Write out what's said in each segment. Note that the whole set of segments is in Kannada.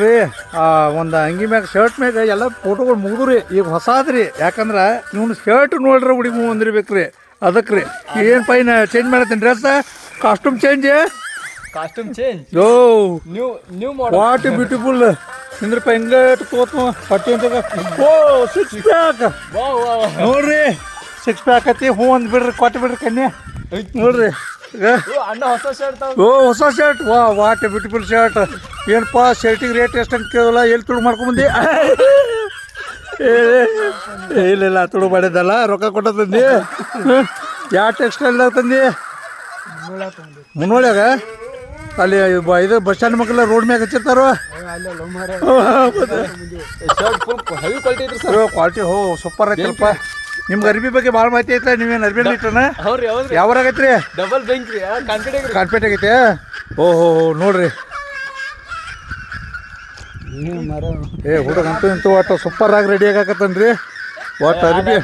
ರೀ ಆ ಒಂದು ಅಂಗಿ ಮ್ಯಾಗ ಶರ್ಟ್ ಮ್ಯಾಗ ಎಲ್ಲ ಫೋಟೋಗಳು ಮುಗಿದ್ರಿ ಈಗ ಹೊಸಾದ್ರಿ ಯಾಕಂದ್ರೆ ನೀವು ಶರ್ಟ್ ನೋಡ್ರಿ ಹುಡುಗಿ ಅಂದಿರ್ಬೇಕು ರೀ ಅದಕ್ಕೆ ರೀ. ಏನು ಪೈನ change ಮಾಡತ್ತೀನಿ dress costume change costume change yo new new model what beautiful ನಿಂದ್ರಪ್ಪ ಹೆಂಗ ತೋತ ಪಟ್ಟಿ ಅಂತ ಓ ಸಿಕ್ಸ್ ಪ್ಯಾಕ್ ನೋಡ್ರಿ ಸಿಕ್ಸ್ ಪ್ಯಾಕ್ ಐತಿ ಹ್ಞೂ ಅಂದ್ಬಿಡ್ರಿ ಕೊಟ್ಟು ಬಿಡ್ರಿ ಕನ್ಯಾ ನೋಡ್ರಿ. ಅಣ್ಣ ಹೊಸ ಶರ್ಟ್ ಓ ಹೊಸ ಶರ್ಟ್ ವಾ ವಾಟ್ ಬ್ಯೂಟಿಫುಲ್ ಶರ್ಟ್ ಏನಪ್ಪ ಶರ್ಟಿಗೆ ರೇಟ್ ಎಷ್ಟು ಅಂತ ಕೇಳಲ್ಲ ಎಲ್ಲಿ ತುಳು ಮಾಡ್ಕೊಂಬಂದಿ? ಇಲ್ಲ ಇಲ್ಲ ತುಳು ಮಾಡಿದ್ದಲ್ಲ ರೊಕ್ಕ ಕೊಟ್ಟ ತಂದಿ. ಯಾವ ಟೆಕ್ಸ್ಟೈಲ್ದಾಗ ತಂದಿ? ಮುನ್ನೋಳ್ಯಾಗ ಅಲ್ಲಿ ಇದು ಬಸ್ ಸ್ಟ್ಯಾಂಡ್ ಮಕ್ಕಳ ರೋಡ್ ಮ್ಯಾಗ ಹಚ್ಚಿರ್ತಾರೋ? ಕ್ವಾಲಿಟಿ ಹೋ ಸೂಪರ್ ಐತಲ್ಪ ನಿಮ್ಗೆ ಅರ್ಬಿ ಬಗ್ಗೆ ಭಾಳ ಮಾಹಿತಿ ಐತೆ ನೀವೇನು ಅರ್ಬಿ ಇಟ್ಟನ ಯಾವ್ರಾಗೈತ್ರಿ ಡಬಲ್ ಬೆಂಚ್ ರೀ ಕಾನ್ಪೇಟ್ ಆಗೈತೆ ಓಹೋ ನೋಡ್ರಿ. ಏ ಹುಡುಗ ಅಂತೂ ಇಂತೂ ಒಟ್ಟು ಸೂಪರ್ ಆಗಿ ರೆಡಿ ಆಗಾಕತ್ತನ್ರಿ. ಒಟ್ಟು ಅರ್ಬಿ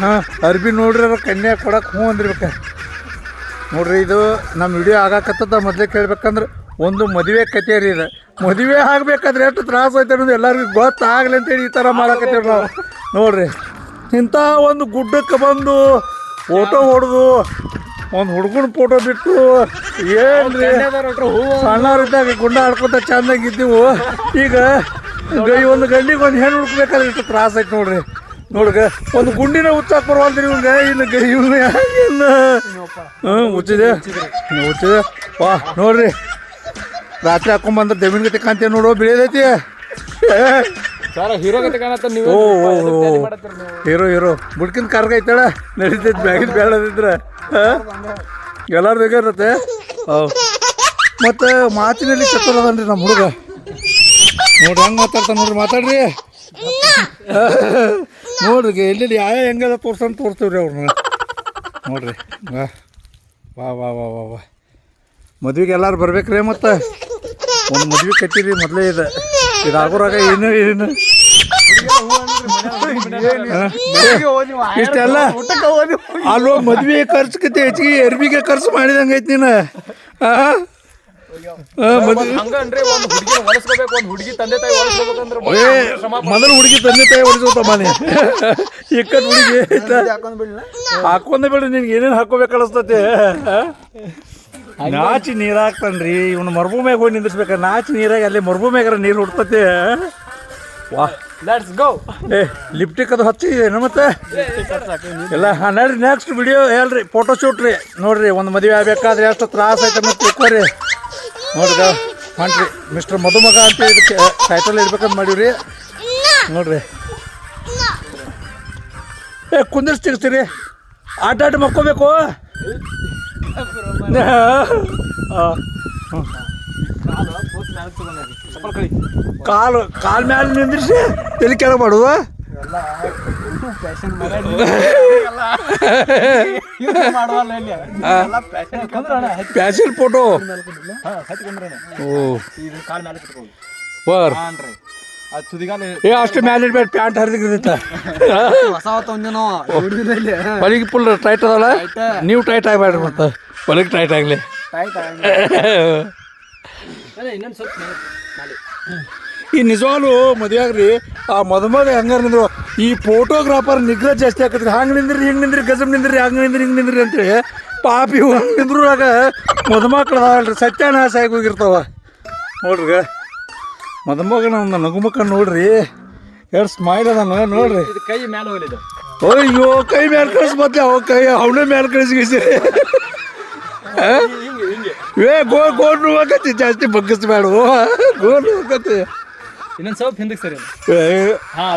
ಹಾಂ ಅರ್ಬಿ ನೋಡ್ರಿ ಅದ್ರ ಕನ್ಯಾ ಕೊಡಕ್ಕೆ ಹ್ಞೂ ಅಂದಿರ್ಬೇಕ. ನೋಡ್ರಿ ಇದು ನಮ್ಮ ವಿಡಿಯೋ ಆಗಾಕತ್ತದ ಮೊದಲೇ ಕೇಳ್ಬೇಕಂದ್ರೆ ಒಂದು ಮದುವೆ ಕತೆ ರೀ ಇದು. ಮದುವೆ ಆಗ್ಬೇಕಾದ್ರೆ ಎಷ್ಟು ತ್ರಾಸ ಐತೆ ಅನ್ನೋದು ಎಲ್ಲರಿಗೂ ಗೊತ್ತಾಗ್ಲಿ ಅಂತೇಳಿ ಈ ಥರ ಮಾಡಕತ್ತೀವಿ ನಾವು. ನೋಡ್ರಿ. ಇಂಥ ಒಂದು ಗುಡ್ಡಕ್ಕೆ ಬಂದು ಫೋಟೋ ಹೊಡೆದು ಒಂದು ಹುಡುಗನ ಫೋಟೋ ಬಿಟ್ಟು ಏನ್ರಿ? ಸಣ್ಣವ್ರಿದ್ದಾಗ ಗುಂಡ ಆಡ್ಕೊತ ಚೆನ್ನಾಗಿದ್ದೀವು ಈಗ ಈ ಒಂದು ಗಂಡಿಗೆ ಒಂದು ಹೆಣ್ಣು ಹುಡ್ಕ್ಬೇಕಾದ್ರೆ ಇಷ್ಟು ತ್ರಾಸ ಐತೆ ನೋಡ್ರಿ. ನೋಡ್ಗ, ಒಂದು ಗುಂಡಿನ ಹುಚ್ಚಾಕ್ ಬರುವಂತ್ರಿ ಇವ್ಗೆ ಇನ್ನು ಗೈ ಇವ್ನ ಇನ್ನು ಹ್ಞೂ ಹುಚ್ಚಿದೆ. ಹುಚ್ಚಿದೆ. ವಾ, ನೋಡ್ರಿ. ರಾತ್ರಿ ಹಾಕೊಂಬಂದ್ರೆ ದೇವಿನ ಗತಿ ಕಾಂತಿ ನೋಡು ಬೆಳೆದೈತಿ ಸರ್ ಹೀರೋ ಗತೆ ಕಾಣತ್ತ ನೀವು ಹೀರೋ ಹೀರೋ ಬುಡ್ಕಿನ ಕಾರ್ಗ ಐತಳ? ನಡೀತೈತಿ ಬ್ಯಾಗಿನ ಬೇಡದಿದ್ರ ಎಲ್ಲಾರು ಬೇಕಿರತ್ತೆ ಹೌ. ಮತ್ತು ಮಾತಿನಲ್ಲಿ ಚತುರ ಅದನ್ರಿ ನಮ್ಮ ಹುಡುಗ. ನೋಡ್ರಿ ಹೆಂಗೆ ಮಾತಾಡ್ತಾನೆ ನೋಡ್ರಿ ಮಾತಾಡ್ರಿ. ನೋಡ್ರಿ ಎಲ್ಲೆಲ್ಲಿ ಯಾವ ಹೆಂಗೆಲ್ಲ ತೋರ್ಸಂತ ತೋರಿಸ್ತೀವಿ ರೀ ಅವ್ರನ್ನ ನೋಡ್ರಿ ವಾ ವಾ ವಾ ವಾ ವಾ ವಾ ಮದ್ವೆಗೆ ಎಲ್ಲಾರು ಬರ್ಬೇಕ್ರಿ ಮತ್ತು. ಒಂದು ಮದ್ವೆ ಕಟ್ಟಿರಿ ಮೊದಲೇ ಇದೆ. ಇದಾಗೋರಾಗ ಏನು ಏನು? ಇಷ್ಟೆಲ್ಲ ಅಲ್ಲೋ ಮದ್ವೆ ಖರ್ಚುಕತೆ ಹೆಚ್ಚಿಗೆ ಎರ್ಬಿಗೆ ಖರ್ಚು ಮಾಡಿದಂಗೆ ಐತಿ ನೀನು. ಮೊದಲು ಹುಡುಗಿ ತಂದೆ ತಾಯಿ ಹೊಡಿಸೋತ ಮನೆ ಇಕ್ಕಟ್ ಹುಡುಗಿ ಹಾಕೊಂಡ ಬಿಡ್ರಿ ನಿನ್ಗೆ ಏನೇನು ಹಾಕೋಬೇಕು ಅನಿಸ್ತತಿ ನಾಚಿ ನೀರು ಹಾಕ್ತಾನ್ರಿ ಇವನು ಮರುಭೂಮಿಯಾಗ ಹೋಗಿ ನಿಂದಿರ್ಸ್ಬೇಕ. ನಾಚಿ ನೀರಾಗ ಅಲ್ಲಿ ಮರುಭೂಮಿಯಾಗ ನೀರು ಹುಡ್ತತಿ ವಾ. ಲೆಟ್ಸ್ ಗೋ ಏ ಲಿಪ್ಟಿಕ್ ಅದು ಹಚ್ಚಿದೇನು ಮತ್ತೆ? ಇಲ್ಲ ಹಾಂ ನೋಡ್ರಿ ನೆಕ್ಸ್ಟ್ ವಿಡಿಯೋ ಹೇಳ್ರಿ ಫೋಟೋ ಶೂಟ್ ರೀ. ನೋಡ್ರಿ ಒಂದು ಮದುವೆ ಆಗ್ಬೇಕಾದ್ರೆ ಎಷ್ಟು ತ್ರಾಸ ಐತೆ ಮತ್ತೆ ತಿಳ್ಕೊರಿ. ನೋಡ್ರಿ ಹೊಂಟ್ರಿ ಮಿಸ್ಟರ್ ಮಧುಮಗ ಅಂತ ಇದಕ್ಕೆ ಟೈಟಲ್ ಇಡ್ಬೇಕಂತ ಮಾಡೀವ್ರಿ. ನೋಡ್ರಿ. ಏ ಕುಂದಿರ್ಸ್ತಿರ್ತೀರಿ ಆಟ ಆಟ ಮಕ್ಕೋಬೇಕು. ಕಾಲು ಕಾಲ್ ಮ್ಯಾಲ ನಿಂದ್ರಿಸಿ ಎಲ್ಲಿ ಕೆಳಗೆ ಮಾಡುವ? ಪ್ಯಾಶನ್ ಫೋಟೋ ಓ. ಏ ಅಷ್ಟು ಮ್ಯಾಲೆ ಇಡ್ಬೇಡ ಪ್ಯಾಂಟ್ ಹರಿದಿರ್ತೈತ ಹೊಲಿಗೆ ಫುಲ್ ಟೈಟ್ ಅದಲ್ಲ? ನೀವು ಟೈಟ್ ಆಗಬೇಡ್ರಿ ಮತ್ತೆ. ಹೊಲಿಗೆ ಟೈಟ್ ಆಗಲಿ. ಇನ್ನೊಂದು ಸ್ವಲ್ಪ ಈ ನಿಜವಾಗ್ಲು ಮದುವೆ ಆಗ್ರಿ ಆ ಮದುಮಗ ಹೆಂಗಾರ ನಿಂದ್ರು ಈ ಫೋಟೋಗ್ರಾಫರ್ ನಿಗ್ರಹ ಜಾಸ್ತಿ ಹಾಕತ್ರಿ ಹಂಗೆ ನಿಂದ್ರಿ ಹಿಂಗೆ ನಿಂದ್ರಿ ಗಜಮ್ ನಿಂದ್ರಿ ಹಂಗೆ ನಿಂದ್ರಿ ಹಿಂಗೆ ನಿಂದ್ರಿ ಅಂತೇಳಿ ಪಾಪಿ ಇವು ಹಂಗೆ ನಿಂದ್ರಾಗ ಮದುಮಕ್ಳು ಸತ್ಯಾನಾಶ ಆಗಿ ಹೋಗಿರ್ತಾವ. ನೋಡ್ರಿ. ಮದುಮಗನ ಒಂದು ನಗುಮುಖ ನೋಡ್ರಿ. ಎರಡು ಸ್ಮೈಲ್ ಅದಾನ ನೋಡ್ರಿ. ಕೈ ಮೇಲೆ ಹೋಗಿದೆ ಅಯ್ಯೋ ಕೈ ಮೇಲೆ ಕಳಿಸ್ ಮತ್ತೆ ಅವ ಕೈ ಅವನೇ ಮೇಲೆ ಕಳಿಸ್ ಏ ಗೋ ಗೋಡ್ ಹೋಗತ್ತಿ ಜಾಸ್ತಿ ಬಗ್ಗಿಸ್ಬೇಡ ಗೋಡ್ ಹೋಗತ್ತಿ ಇನ್ನೊಂದು ಸ್ವಲ್ಪ ಹಿಂದಕ್ಕೆ ಸರಿ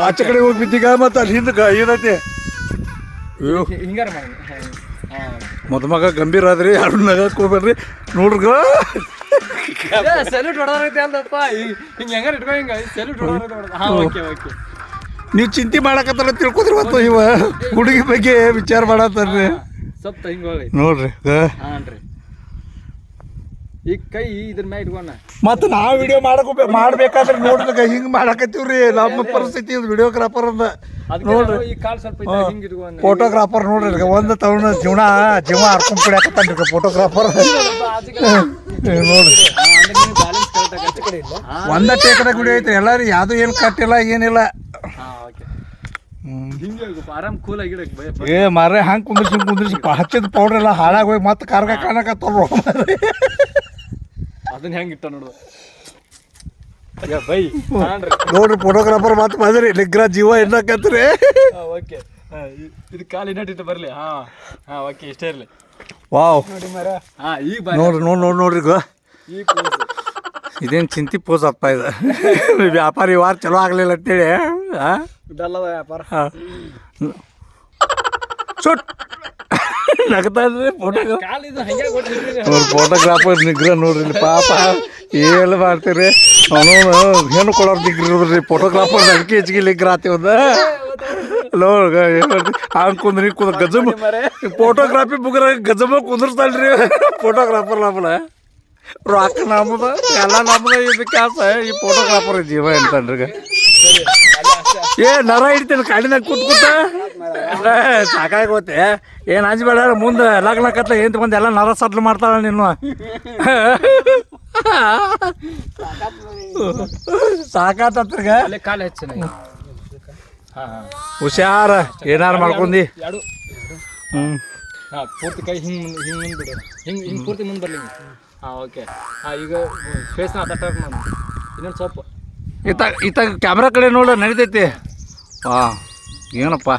ಆಚೆ ಕಡೆ ಹೋಗಿ ಬಿದ್ದೀಗ ಮತ್ತೆ ಅಲ್ಲಿ ಹಿಂದಕ್ಕೆ ಏನೈತಿ? ಹಿಂಗಾರ ಮದುಮಗ ಗಂಭೀರ ಆದ್ರಿ ಅರುಣ್ ನಗ ಹೋಗ್ಬೇಡ್ರಿ ನೋಡ್ರಿಗ. ಸೆಲ್ಯೂಟ್ ಹೊಡೆದೈತೆ ಅಲ್ದಪ್ಪ ಹಿಂಗೆ ಹೆಂಗಾರ ಇಟ್ಕೊ ಹಿಂಗ. ಸೆಲ್ಯೂಟ್ ಹೊಡೆದ ಹಾಂ ಓಕೆ ಓಕೆ ನೀವು ಚಿಂತೆ ಮಾಡಕತ್ತಲ್ಲ ತಿಳ್ಕೊದ್ರಿ ಮತ್ತು ಇವ. ಹುಡುಗಿ ಬಗ್ಗೆ ವಿಚಾರ ಮಾಡತ್ತಾರ್ರಿ. ಸ್ವಲ್ಪ ಹಿಂಗೆ ಹೋಗಿ ನೋಡ್ರಿ ಈ ಕೈ ಇದ್ರ ಮ್ಯಾಗ ಇಟ್ಕೊಂಡ. ಮತ್ತೆ ನಾವು ವಿಡಿಯೋ ಮಾಡಕ್ ಮಾಡ್ಬೇಕಾದ್ರೆ ನೋಡ್ಬೇಕು ಹಿಂಗೆ ಮಾಡಕತ್ತೀವ್ರಿ. ನಮ್ಮ ಪರಿಸ್ಥಿತಿ ವಿಡಿಯೋಗ್ರಾಫರ್ ಅಂದ. ನೋಡ್ರಿ. ಈ ಕಾಲ್ ಸ್ವಲ್ಪ ಇದ್ದಾಗ ಹಿಂಗೆ ಇಟ್ಕೊಂಡ. ಫೋಟೋಗ್ರಾಫರ್ ನೋಡ್ರಿ ಒಂದು ತಗೊಂಡು ಜೀವನ ಜೀವ ಹರ್ಕೊಂಡ್ ಕುಡಿಯಾಕತ್ತಾನ್ರಿ ಫೋಟೋಗ್ರಾಫರ್ ನೋಡ್ರಿ. ಒಂದ ಟೇಕದ ಗುಡಿ ಐತ್ರಿ ಎಲ್ಲಾರು ಯಾವ್ದು ಏನು ಕಟ್ಟಿಲ್ಲ ಏನಿಲ್ಲ. ಏ ಮಾರೇ ಹಂಗೆ ಕುಂದ್ರಿಸಿ ಕುಂದ್ರಿಸಿ ಹಚ್ಚಿದ ಪೌಡ್ರ್ ಎಲ್ಲ ಹಾಳಾಗಿ ಹೋಗಿ ಮತ್ತೆ ಕಾರ್ಗ ಕಾಣಕತ್ತವ್ರು. ಅದನ್ನ ಹೆಂಗೆ ಇಟ್ಟ ನೋಡು. ಈಗ ಬೈ. ನೋಡ್ರಿ ಫೋಟೋಗ್ರಾಫರ್ ಮಾತು ಬಂದ್ರಿ ನಿಗ್ರ ಜೀವ ಎನ್ನಕತ್ರಿ ಓಕೆ. ಇದು ಕಾಲಿ ನಟಿಟ್ಟು ಬರಲಿ. ಹಾ ಹಾ ಓಕೆ ಇಷ್ಟೇ ಇರಲಿ. ವಾವ್. ನೋಡಿ ಮರ. ಹಾ ಈಗ ಬಾ. ನೋಡ್ರಿ ನೋಡಿ ನೋಡಿ ನೋಡ್ರಿ ಗೋ ಈ ಪೋಸ್ ಇದೇನು ಚಿಂತಿ ಪೋಸ್ ಅಪ್ಪ ಇದೆ. ವ್ಯಾಪಾರಿ ವಾರ ಚಲೋ ಆಗ್ಲಿಲ್ಲ ಅಂತೇಳಿ ಆ? ಡಲ್ಲದ ವ್ಯಾಪಾರ. ಸುಟ್. ನಗ್ತಾ ಇದ್ರಿ ಫೋಟೋ ಅವ್ರ ಫೋಟೋಗ್ರಾಫರ್ ನಿಗ್ರ ನೋಡ್ರಿ ಪಾಪ. ಏನು ಮಾಡ್ತೀರಿ? ಅವನು ಹೆಣ್ಣು ಕೊಡೋರು ನಿಗ್ರಿ ಫೋಟೋಗ್ರಾಫರ್ ಅಡಿಕೆ ಹೆಚ್ಚಿಗೆ ನಿಗ್ರ ಆತೀವದ ನೋಡ್ಗ ಹಂಗೆ ಕುಂದ್ರಿ ಕುಂದ್ರ ಗಜಮ ಫೋಟೋಗ್ರಾಫಿ ಬುಗ್ರ ಗಜಮ ಕುಂದ್ರಸ್ತಾಳ್ರಿ. ಫೋಟೋಗ್ರಾಫರ್ ನಮ್ಮನ ರೊಕ್ಕ ನಮ್ಮದ ಎಲ್ಲ ನಮ್ಮದ ಇದು ಕೆಲಸ ಈ ಫೋಟೋಗ್ರಾಫರ್ ಜೀವ ಅಂತನ್ರಿ ಏ ನರ ಹಿಡಿತೀನಿ ಕಾಡಿನಾಗ ಕೂತ್ ಕೂತ ಸಾಕಾಗಿ ಹೋತೆ ಏನು ಅಂಜಬೇಡ ಮುಂದೆ ಲಗ್ನ ಕತ್ತ ಎಂತ ಬಂದು ಎಲ್ಲ ನರ ಸಟ್ಲ್ ಮಾಡ್ತಾಳ ನೀನು ಹಾ ಹುಷಾರ ಏನಾರು ಮಾಡ್ಕೊಂಡಿ. ಹ್ಞೂ ಹಾ ಪೂರ್ತಿ ಕೈ ಹಿಂಗ್ ಮುಂದ್- ಹಿಂಗ್ ಮುಂದೆ ಬಿಡು. ಹಿಂಗ್ ಹಿಂಗ್ ಪೂರ್ತಿ ಮುಂದೆ ಬರ್ಲಿ ಹಾ ಓಕೆ. ಹಾ ಈಗ ಫೇಸ್ನ ಅಟ್ಟ ಮಾಡಿ ಇನ್ನೊಂದು ಸ್ವಲ್ಪ ಇತ್ತ ಇತ್ತಾಗ ಕ್ಯಾಮ್ರಾ ಕಡೆ ನೋಡ ನಡಿತೈತಿ. ಹಾಂ ಏನಪ್ಪ?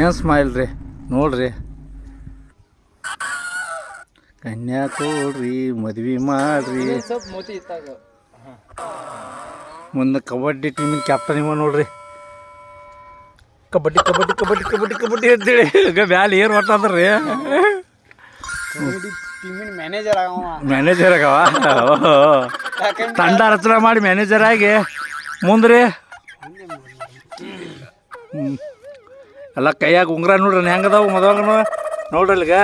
ಏನು ಸ್ಮೈಲ್ ರೀ? ನೋಡ್ರಿ. ಕನ್ಯಾ ತೋಡ್ರಿ ಮದ್ವೆ ಮಾಡ್ರಿ. ಮುಂದೆ ಕಬಡ್ಡಿ ಟೀಮಿನ ಕ್ಯಾಪ್ಟನ್ ಇವ ನೋಡ್ರಿ. ಕಬಡ್ಡಿ ಕಬಡ್ಡಿ ಕಬಡ್ಡಿ ಕಬಡ್ಡಿ ಕಬಡ್ಡಿ ಅಂತೇಳಿ. ಈಗ ಬ್ಯಾಲ್ ಏನು ಹೊಟ್ಟದ್ರಿ ಮ್ಯಾನೇಜರ್ ಆಗವ ಮ್ಯಾನೇಜರ್ ಆಗವ? ತಂಡ ರಚನೆ ಮಾಡಿ ಮ್ಯಾನೇಜರ್ ಆಗಿ. ಮುಂದ್ರಿ. ಎಲ್ಲ ಕೈಯಾಗ ಉಂಗ್ರ ನೋಡ್ರಿ ಹೆಂಗದಾವು ಮದುವಾಗ ನೋಡ್ರಿ ಇಲ್ಲಿಗ.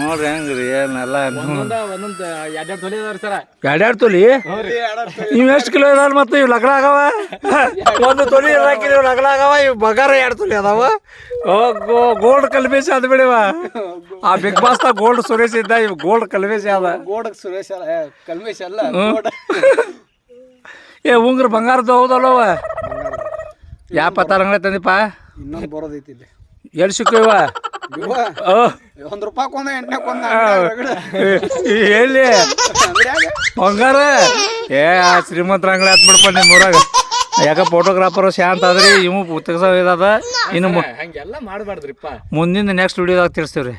ನೋಡ್ರಿ ಹೆಂಗ್ರಿ ಏನೆಲ್ಲ ಎರಡೆರಡು ತೊಲೆ ನೀವು ಎಷ್ಟು ಕಿಲೋ ಇದಾವ ಮತ್ತೆ ಇವ್ ಲಗ್ನ ಆಗವ? ಒಂದು ತೊಲಿ ಇವು ಲಗ್ನ ಆಗವ ಇವ್ ಬಗಾರ ಎರಡು ತೊಲಿ ಅದಾವ. ಗೋಲ್ಡ್ ಕಲ್ಬೇಸಿ ಅದ ಬಿಡಿವ. ಆ ಬಿಗ್ ಬಾಸ್ದಾಗ ಗೋಲ್ಡ್ ಸುರೇಶ್ ಇದ್ದ ಇವ್ ಗೋಲ್ಡ್ ಕಲ್ಬೇಸಿ ಅದ ಗೋಲ್ಡ್ ಸುರೇಶ್ ಅಲ್ಲ ಏ, ಅಲ್ಲ ಏ ಉಂಗ್ರ ಬಂಗಾರದ ಹೌದಲ್ಲವ? ಯಾವ ಪತ್ತಾರಂಗಳೆ ತಂದಿಪ್ಪ? ಇನ್ನೊಂದು ಬರೋದೈತಿ ಇಲ್ಲಿ ಎಲ್ಲಿ ಸಿಕ್ಕವ ಒಂದು ರೂಪಾಯಿ ಕೊಂದ ಎಂಟನೇ ಕೊಂದ ಎಲ್ಲಿ? ಬಂಗಾರ? ಏ ಆ ಶ್ರೀಮಂತ ಅಂಗಡಿ ಹತ್ ಬಿಡಪ್ಪ ನಿಮ್ಮ ಊರಾಗ. ಯಾಕ ಫೋಟೋಗ್ರಾಫರ್ ಶಾಂತ ಆದ್ರಿ ಇವು ಪುಸ್ತಕ ಇದಾದ. ಇನ್ನು ಹಂಗೆಲ್ಲ ಮಾಡಬಾರ್ದ್ರಿಪ್ಪ. ಮುಂದಿನ ನೆಕ್ಸ್ಟ್ ವಿಡಿಯೋದಾಗ ತಿಳಿಸ್ತೀವ್ರಿ. ರೀ